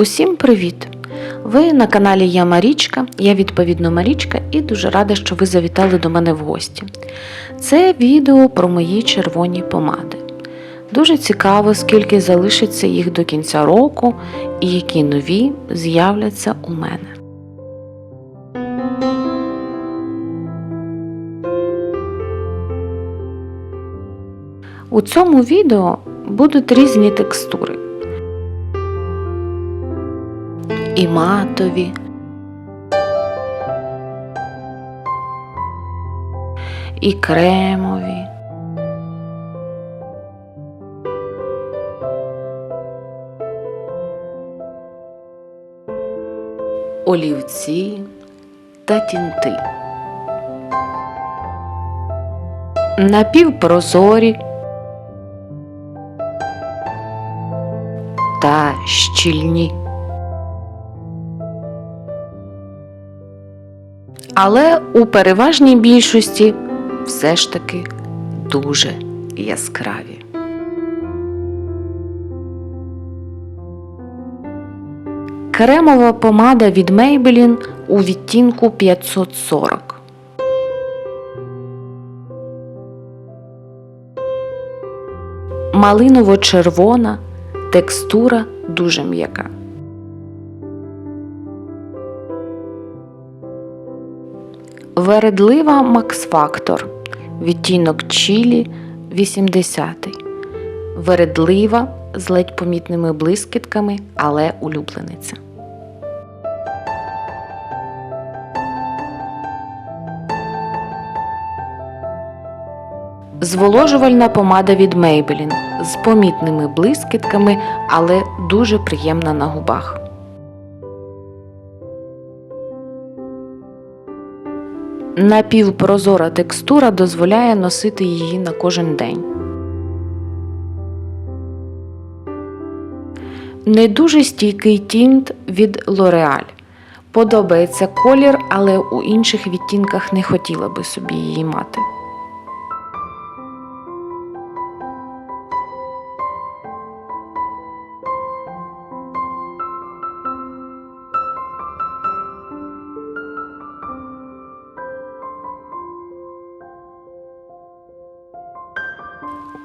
Усім привіт! Ви на каналі Я Марічка, я відповідно Марічка і дуже рада, що ви завітали до мене в гості. Це відео про мої червоні помади. Дуже цікаво, скільки залишиться їх до кінця року і які нові з'являться у мене. У цьому відео будуть різні текстури. І матові, і кремові. Олівці та тінти. Напівпрозорі та щільні. Але у переважній більшості все ж таки дуже яскраві. Кремова помада від Maybelline у відтінку 540. Малиново-червона, текстура дуже м'яка. Вередлива Макс Фактор. Відтінок Чілі 80. Вередлива з ледь помітними блискітками, але улюблениця. Зволожувальна помада від Maybelline з помітними блискітками, але дуже приємна на губах. Напівпрозора текстура дозволяє носити її на кожен день. Не дуже стійкий тінт від L'Oreal. Подобається колір, але у інших відтінках не хотіла би собі її мати.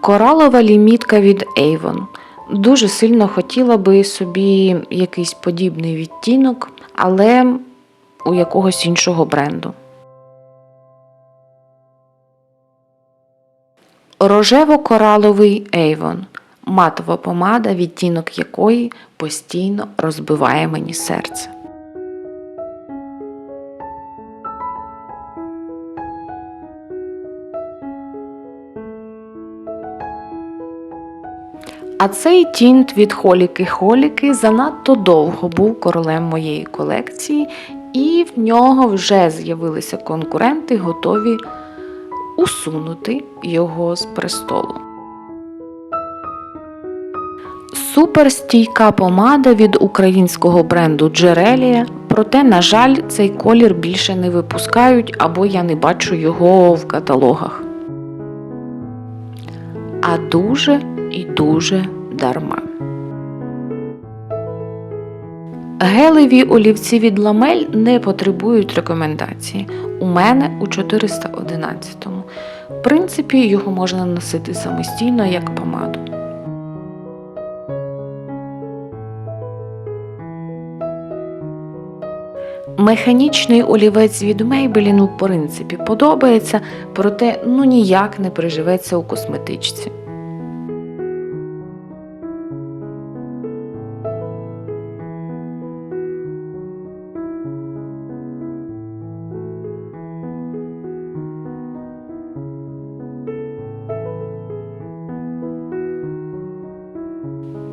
Коралова лімітка від Avon. Дуже сильно хотіла би собі якийсь подібний відтінок, але у якогось іншого бренду. Рожево-кораловий Avon. Матова помада, відтінок якої постійно розбиває мені серце. А цей тінт від Холіки-Холіки занадто довго був королем моєї колекції, і в нього вже з'явилися конкуренти, готові усунути його з престолу. Суперстійка помада від українського бренду Джерелія, проте, на жаль, цей колір більше не випускають або я не бачу його в каталогах. А дуже і дуже дарма. Гелеві олівці від ламель не потребують рекомендації. У мене у 411. В принципі, його можна носити самостійно як помаду. Механічний олівець від Maybelline в принципі подобається, проте ну ніяк не приживеться у косметичці.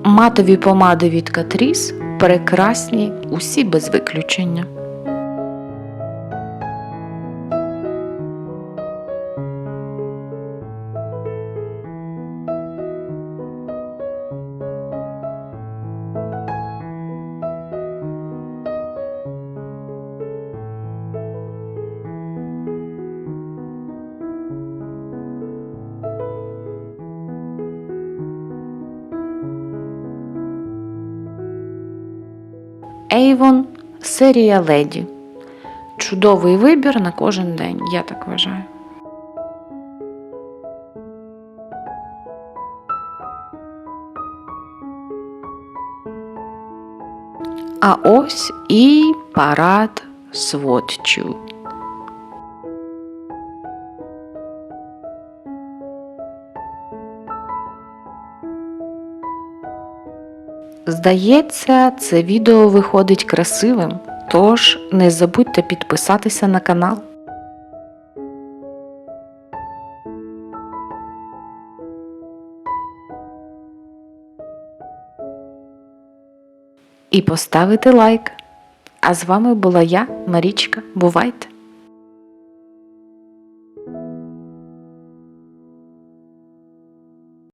Матові помади від Катріс прекрасні усі без виключення. Avon серія Леді. Чудовий вибір на кожен день, я так вважаю. А ось і парад сводчів. Здається, це відео виходить красивим, тож не забудьте підписатися на канал. І поставити лайк. А з вами була я, Марічка. Бувайте!